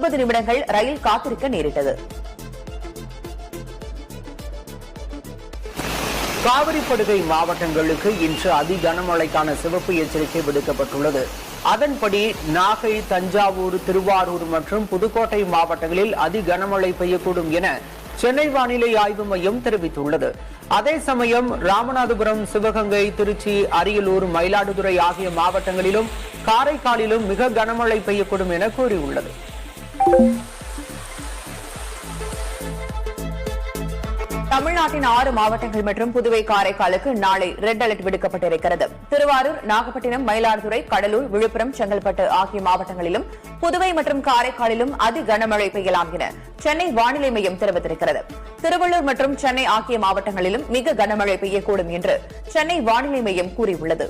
முப்பது நிமிடங்கள் ரயில் காத்திருக்க நேரிட்டது. காவிரி படுகை மாவட்டங்களுக்கு இன்று அதி கனமழைக்கான சிவப்பு எச்சரிக்கை விடுக்கப்பட்டுள்ளது. அதன்படி நாகை தஞ்சாவூர் திருவாரூர் மற்றும் புதுக்கோட்டை மாவட்டங்களில் அதி கனமழை பெய்யக்கூடும் என சென்னை வானிலை ஆய்வு மையம் தெரிவித்துள்ளது. அதே சமயம் ராமநாதபுரம் சிவகங்கை திருச்சி அரியலூர் மயிலாடுதுறை ஆகிய மாவட்டங்களிலும் காரைக்காலிலும் மிக கனமழை பெய்யக்கூடும் என கூறியுள்ளது. தமிழ்நாட்டின் ஆறு மாவட்டங்கள் மற்றும் புதுவை காரைக்காலுக்கு நாளை ரெட் அலர்ட் விடுக்கப்பட்டிருக்கிறது. திருவாரூர் நாகப்பட்டினம் மயிலாடுதுறை கடலூர் விழுப்புரம் செங்கல்பட்டு ஆகிய மாவட்டங்களிலும் புதுவை மற்றும் காரைக்காலிலும் அதி கனமழை பெய்யலாம் என சென்னை வானிலை மையம் தெரிவித்திருக்கிறது. திருவள்ளூர் மற்றும் சென்னை ஆகிய மாவட்டங்களிலும் மிக கனமழை பெய்யக்கூடும் என்று சென்னை வானிலை மையம் கூறியுள்ளது.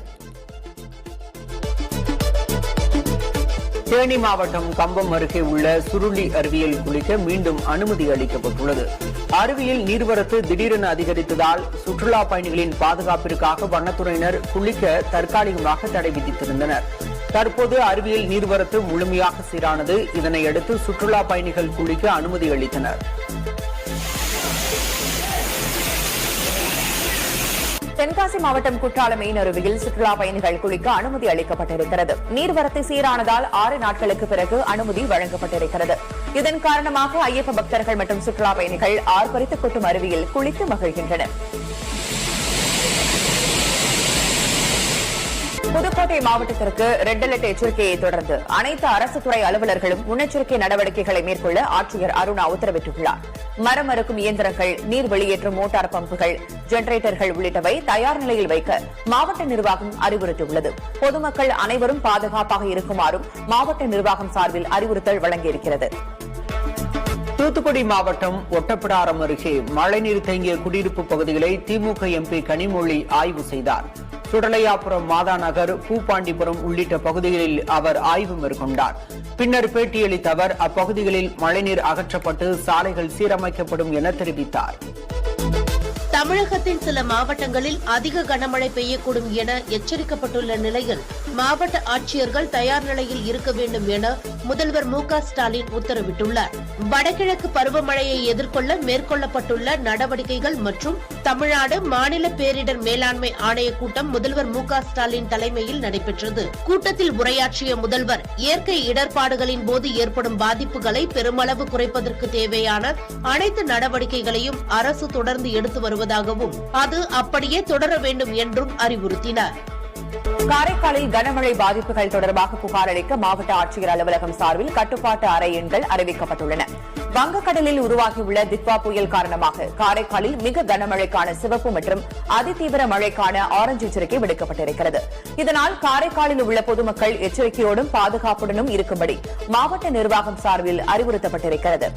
தேனி மாவட்டம் கம்பம் அருகே உள்ள சுருளி அருவியில் குளிக்க மீண்டும் அனுமதி அளிக்கப்பட்டுள்ளது. அருவியில் நீர்வரத்து திடீரென அதிகரித்ததால் சுற்றுலா பயணிகளின் பாதுகாப்பிற்காக வனத்துறையினர் குளிக்க தற்காலிகமாக தடை விதித்திருந்தனர். தற்போது அருவியில் நீர்வரத்து முழுமையாக சீரானது. இதனையடுத்து சுற்றுலா பயணிகள் குளிக்க அனுமதி அளித்தனர். தென்காசி மாவட்டம் குற்றாலம் மீனருவியில் சுற்றுலா பயணிகள் குளிக்க அனுமதி அளிக்கப்பட்டிருக்கிறது. நீர்வரத்து சீரானதால் ஆறு நாட்களுக்கு பிறகு அனுமதி வழங்கப்பட்டிருக்கிறது. இதன் காரணமாக ஐயப்ப பக்தர்கள் மற்றும் சுற்றுலா பயணிகள் ஆர்ப்பரித்து கொட்டும் அருவியில் குளித்து மகிழ்கின்றனர். புதுக்கோட்டை மாவட்டத்திற்கு ரெட் அலர்ட் எச்சரிக்கையை தொடர்ந்து அனைத்து அரசு துறை அலுவலர்களும் முன்னெச்சரிக்கை நடவடிக்கைகளை மேற்கொள்ள ஆட்சியர் அருணா உத்தரவிட்டுள்ளார். மரம் அறுக்கும் இயந்திரங்கள் நீர் வெளியேற்றும் மோட்டார் பம்புகள் ஜெனரேட்டர்கள் உள்ளிட்டவை தயார் நிலையில் வைக்க மாவட்ட நிர்வாகம் அறிவுறுத்தியுள்ளது. பொதுமக்கள் அனைவரும் பாதுகாப்பாக இருக்குமாறும் மாவட்ட நிர்வாகம் சார்பில் அறிவுறுத்தல் வழங்கியிருக்கிறது. தூத்துக்குடி மாவட்டம் ஒட்டப்பிடாரம் அருகே மழைநீர் தேங்கிய குடியிருப்பு பகுதிகளை திமுக எம்பி கனிமொழி ஆய்வு செய்தார். சுடலையாபுரம் மாதாநகர் பூப்பாண்டிபுரம் உள்ளிட்ட பகுதிகளில் அவர் ஆய்வு மேற்கொண்டார். பின்னர் பேட்டியளித்த அவர் அப்பகுதிகளில் மழைநீர் அகற்றப்பட்டு சாலைகள் சீரமைக்கப்படும் என தெரிவித்தார். தமிழகத்தின் சில மாவட்டங்களில் அதிக கனமழை பெய்யக்கூடும் என எச்சரிக்கப்பட்டுள்ள நிலையில் மாவட்ட ஆட்சியர்கள் தயார் நிலையில் இருக்க வேண்டும் என முதல்வர் மு ஸ்டாலின் உத்தரவிட்டுள்ளார். வடகிழக்கு பருவமழையை எதிர்கொள்ள மேற்கொள்ளப்பட்டுள்ள நடவடிக்கைகள் மற்றும் தமிழ்நாடு மாநில பேரிடர் மேலாண்மை ஆணைய கூட்டம் முதல்வர் மு ஸ்டாலின் தலைமையில் நடைபெற்றது. கூட்டத்தில் உரையாற்றிய முதல்வர் இயற்கை இடர்பாடுகளின் போது ஏற்படும் பாதிப்புகளை பெருமளவு குறைப்பதற்கு தேவையான அனைத்து நடவடிக்கைகளையும் அரசு தொடர்ந்து எடுத்து வருவதாகவும் அது அப்படியே தொடர வேண்டும் என்றும் அறிவுறுத்தினார். காரைக்காலில் கனமழை பாதிப்புகள் தொடர்பாக புகார் அளிக்க மாவட்ட ஆட்சியர் அலுவலகம் சார்பில் கட்டுப்பாட்டு அறை எண்கள் அறிவிக்கப்பட்டுள்ளன. வங்கக்கடலில் உருவாகியுள்ள திக்வா புயல் காரணமாக காரைக்காலில் மிக கனமழைக்கான சிவப்பு மற்றும் அதிதீவிர மழைக்கான ஆரஞ்சு எச்சரிக்கை விடுக்கப்பட்டிருக்கிறது. இதனால் காரைக்காலில் உள்ள பொதுமக்கள் எச்சரிக்கையோடும் பாதுகாப்புடனும் இருக்கும்படி மாவட்ட நிர்வாகம் சார்பில் அறிவுறுத்தப்பட்டிருக்கிறது.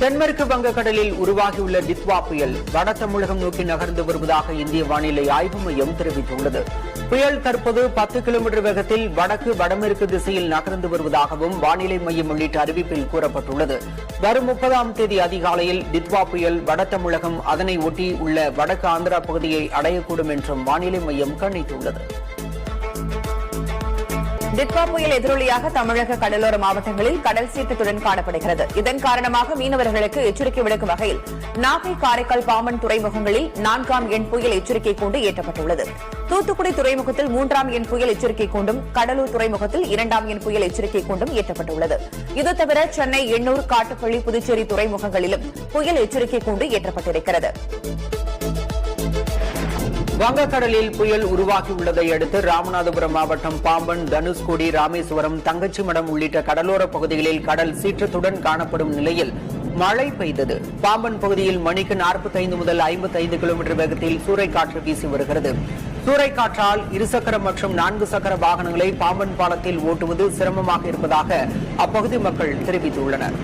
தென்மேற்கு வங்கக்கடலில் உருவாகியுள்ள டித்வா புயல் வட தமிழகம் நோக்கி நகர்ந்து வருவதாக இந்திய வானிலை ஆய்வு மையம் தெரிவித்துள்ளது. புயல் தற்போது பத்து கிலோமீட்டர் வேகத்தில் வடக்கு வடமேற்கு திசையில் நகர்ந்து வருவதாகவும் வானிலை மையம் உள்ளிட்ட அறிவிப்பில் கூறப்பட்டுள்ளது. வரும் முப்பதாம் தேதி அதிகாலையில் டித்வா புயல் வட தமிழகம் அதனை ஒட்டி உள்ள வடக்கு ஆந்திரா பகுதியை அடையக்கூடும் என்றும் வானிலை மையம் கணித்துள்ளது. டிட்வா புயல் எதிரொலியாக தமிழக கடலோர மாவட்டங்களில் கடல் சீற்றத்துடன் காணப்படுகிறது. இதன் காரணமாக மீனவர்களுக்கு எச்சரிக்கை விடுக்கும் வகையில் நாகை காரைக்கால் பாம்பன் துறைமுகங்களில் நான்காம் எண் புயல் எச்சரிக்கை கூண்டு ஏற்றப்பட்டுள்ளது. தூத்துக்குடி துறைமுகத்தில் மூன்றாம் எண் புயல் எச்சரிக்கை கூண்டும் கடலூர் துறைமுகத்தில் இரண்டாம் எண் புயல் எச்சரிக்கை கூண்டும் ஏற்றப்பட்டுள்ளது. இது தவிர சென்னை எண்ணூர் காட்டுப்பள்ளி புதுச்சேரி துறைமுகங்களிலும் புயல் எச்சரிக்கை கூண்டு ஏற்றப்பட்டிருக்கிறது. வங்கக்கடலில் புயல் உருவாகியுள்ளதை அடுத்து ராமநாதபுரம் மாவட்டம் பாம்பன் தனுஷ்கோடி ராமேஸ்வரம் தங்கச்சிமடம் உள்ளிட்ட கடலோர பகுதிகளில் கடல் சீற்றத்துடன் காணப்படும் நிலையில் மழை பெய்தது. பாம்பன் பகுதியில் மணிக்கு 45 முதல் 55 கிலோமீட்டர் வேகத்தில் சூறைக்காற்று வீசி வருகிறது. சூறைக்காற்றால் இருசக்கர மற்றும் நான்கு சக்கர வாகனங்களை பாம்பன் பாலத்தில் ஓட்டுவது சிரமமாக இருப்பதாக அப்பகுதி மக்கள் தெரிவித்துள்ளனர்.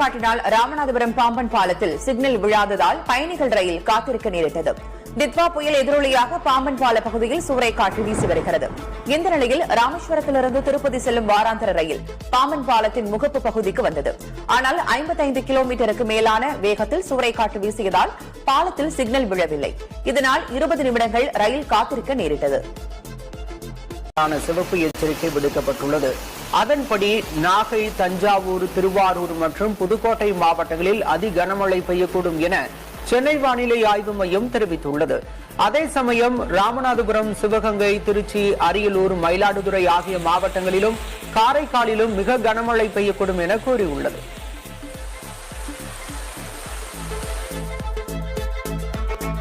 சூறைக்காற்றினால் ராமநாதபுரம் பாம்பன் பாலத்தில் சிக்னல் விழாததால் பயணிகள் ரயில் காத்திருக்க நேரிட்டது. டிட்வா புயல் எதிரொலியாக பாம்பன் பால பகுதியில் சுவரை காற்று வீசி வருகிறது. இந்த நிலையில் ராமேஸ்வரத்திலிருந்து திருப்பதி செல்லும் வாராந்தர ரயில் பாம்பன் பாலத்தின் முகப்பு பகுதிக்கு வந்தது. ஆனால் 55 கிலோமீட்டருக்கு மேலான வேகத்தில் சுவரை காற்று வீசியதால் பாலத்தில் சிக்னல் விழவில்லை. இதனால் இருபது நிமிடங்கள் ரயில் காத்திருக்க நேரிட்டது. சிவப்பு எச்சரிக்கை விடுக்கப்பட்டுள்ளது. அதன்படி நாகை தஞ்சாவூர் திருவாரூர் மற்றும் புதுக்கோட்டை மாவட்டங்களில் அதி கனமழை பெய்யக்கூடும் என சென்னை வானிலை ஆய்வு மையம் தெரிவித்துள்ளது. அதே சமயம் ராமநாதபுரம் சிவகங்கை திருச்சி அரியலூர் மயிலாடுதுறை ஆகிய மாவட்டங்களிலும் காரைக்காலிலும் மிக கனமழை பெய்யக்கூடும் என கூறியுள்ளது.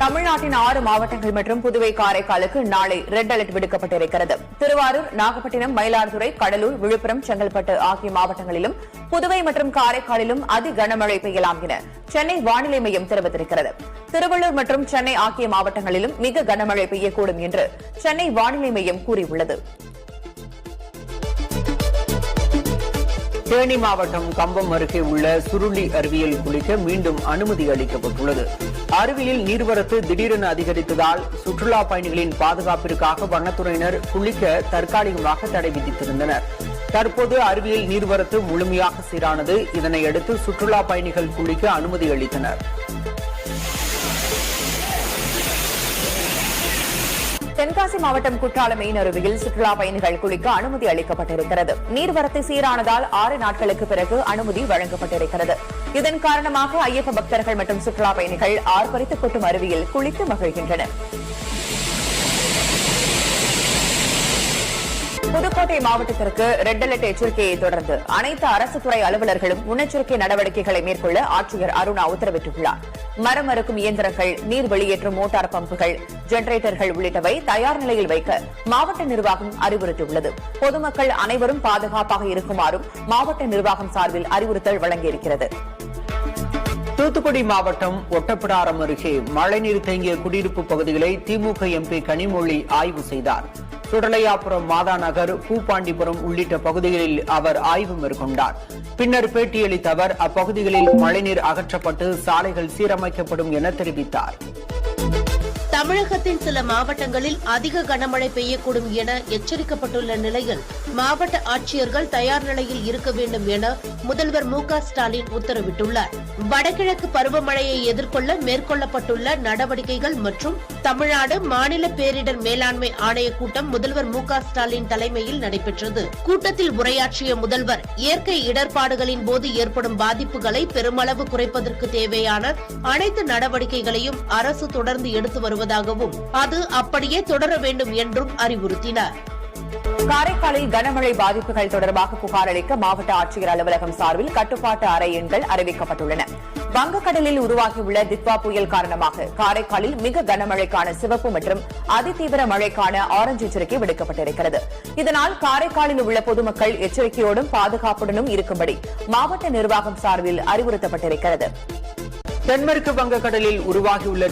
தமிழ்நாட்டின் ஆறு மாவட்டங்கள் மற்றும் புதுவை காரைக்காலுக்கு நாளை ரெட் அலர்ட் விடுக்கப்பட்டிருக்கிறது. திருவாரூர் நாகப்பட்டினம் மயிலாடுதுறை கடலூர் விழுப்புரம் செங்கல்பட்டு ஆகிய மாவட்டங்களிலும் புதுவை மற்றும் காரைக்காலிலும் அதி கனமழை பெய்யலாம் என சென்னை வானிலை மையம் தெரிவித்திருக்கிறது. திருவள்ளூர் மற்றும் சென்னை ஆகிய மாவட்டங்களிலும் மிக கனமழை பெய்யக்கூடும் என்று சென்னை வானிலை மையம் கூறியுள்ளது. தேனி மாவட்டம் கம்பம் அருகே உள்ள சுருளி அருவியில் குளிக்க மீண்டும் அனுமதி அளிக்கப்பட்டுள்ளது. அருவியில் நீர்வரத்து திடீரென அதிகரித்ததால் சுற்றுலா பயணிகளின் பாதுகாப்பிற்காக வனத்துறையினர் குளிக்க தற்காலிகமாக தடை விதித்திருந்தனர். தற்போது அருவியில் நீர்வரத்து முழுமையாக சீரானது. இதனையடுத்து சுற்றுலா பயணிகள் குளிக்க அனுமதி அளித்தனர். தென்காசி மாவட்டம் குற்றாலம் மெயின் அருவியில் சுற்றுலா பயணிகள் குளிக்க அனுமதி அளிக்கப்பட்டிருக்கிறது. நீர்வரத்து சீரானதால் ஆறு நாட்களுக்கு பிறகு அனுமதி வழங்கப்பட்டிருக்கிறது. இதன் காரணமாக ஐயப்ப பக்தர்கள் மற்றும் சுற்றுலா பயணிகள் ஆர்ப்பரித்து கொட்டும் அருவியில் குளித்து மகிழ்கின்றனர். புதுக்கோட்டை மாவட்டத்திற்கு ரெட் அலர்ட் எச்சரிக்கையை தொடர்ந்து. அனைத்து அரசு துறை அலுவலர்களும் முன்னெச்சரிக்கை நடவடிக்கைகளை மேற்கொள்ள ஆட்சியர் அருணா உத்தரவிட்டுள்ளார். மரம் அறுக்கும் இயந்திரங்கள் நீர் வெளியேற்றும் மோட்டார் பம்புகள் ஜெனரேட்டர்கள் உள்ளிட்டவை தயார் நிலையில் வைக்க மாவட்ட நிர்வாகம் அறிவுறுத்தியுள்ளது. பொதுமக்கள் அனைவரும் பாதுகாப்பாக இருக்குமாறும் மாவட்ட நிர்வாகம் சார்பில் அறிவுறுத்தல் வழங்கியிருக்கிறது. தூத்துக்குடி மாவட்டம் ஒட்டப்பிடாரம் அருகே மழைநீர் தேங்கிய குடியிருப்பு பகுதிகளை திமுக எம்பி கனிமொழி ஆய்வு செய்தார். சுடலையாபுரம் மாதா நகர் பூப்பாண்டிபுரம் உள்ளிட்ட பகுதிகளில் அவர் ஆய்வு மேற்கொண்டார். பின்னர் பேட்டியளித்த அவர் அப்பகுதிகளில் மழைநீர் அகற்றப்பட்டு சாலைகள் சீரமைக்கப்படும் என தெரிவித்தார். தமிழகத்தின் சில மாவட்டங்களில் அதிக கனமழை பெய்யக்கூடும் என எச்சரிக்கப்பட்டுள்ள நிலையில் மாவட்ட ஆட்சியர்கள் தயார் நிலையில் இருக்க வேண்டும் என முதல்வர் மு ஸ்டாலின் உத்தரவிட்டுள்ளார். வடகிழக்கு பருவமழையை எதிர்கொள்ள மேற்கொள்ளப்பட்டுள்ள நடவடிக்கைகள் மற்றும் தமிழ்நாடு மாநில பேரிடர் மேலாண்மை ஆணைய கூட்டம் முதல்வர் மு ஸ்டாலின் தலைமையில் நடைபெற்றது. கூட்டத்தில் உரையாற்றிய முதல்வர் இயற்கை இடர்பாடுகளின் போது ஏற்படும் பாதிப்புகளை பெருமளவு குறைப்பதற்கு தேவையான அனைத்து நடவடிக்கைகளையும் அரசு தொடர்ந்து எடுத்து வருவதாகவும் அது அப்படியே தொடர வேண்டும் என்றும் அறிவுறுத்தினார். காரைக்காலில் கனமழை பாதிப்புகள் தொடர்பாக புகார் அளிக்க மாவட்ட ஆட்சியர் அலுவலகம் சார்பில் கட்டுப்பாட்டு அறை எண்கள் அறிவிக்கப்பட்டுள்ளன. வங்கக்கடலில் உருவாகியுள்ள தித்வா புயல் காரணமாக காரைக்காலில் மிக கனமழைக்கான சிவப்பு மற்றும் அதிதீவிர மழைக்கான ஆரஞ்சு எச்சரிக்கை விடுக்கப்பட்டிருக்கிறது. இதனால் காரைக்காலில் உள்ள பொதுமக்கள் எச்சரிக்கையோடும் பாதுகாப்புடனும் இருக்கும்படி மாவட்ட நிர்வாகம் சார்பில் அறிவுறுத்தப்பட்டிருக்கிறது. தென்மேற்கு வங்கக்கடலில் உருவாகியுள்ள